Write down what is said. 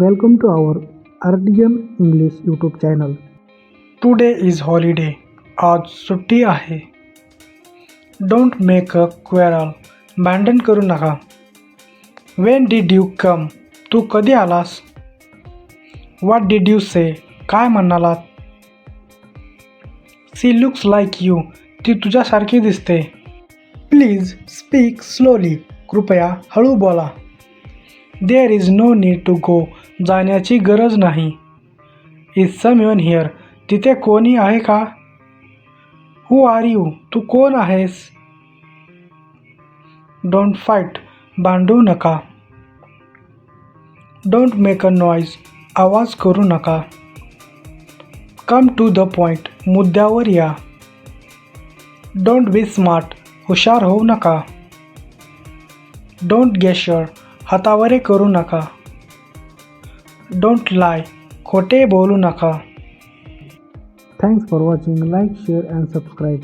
Welcome to our Artisan English YouTube channel. Today is holiday आज सुट्टी आहे. Don't make a quarrel भांडण करू नका. वेन डीड यू कम तू कधी आलास? वाट डीड यू से काय म्हणालात? सी लुक्स लाईक यू ती तुझ्यासारखी दिसते. प्लीज स्पीक स्लोली कृपया हळू बोला. There is no need to go जाण्याची गरज नाही. इज सम युअन हिअर तिथे कोणी आहे का? हू आर यू तू कोण आहेस? डोंट फाईट भांडू नका. डोंट मेक अ नॉईज आवाज करू नका. कम टू द पॉईंट मुद्द्यावर या. डोंट बी स्मार्ट हुशार होऊ नका. डोंट गेशर हतावरे करू नका. डोंट लाय खोटे बोलू नका. Thanks for watching like share and subscribe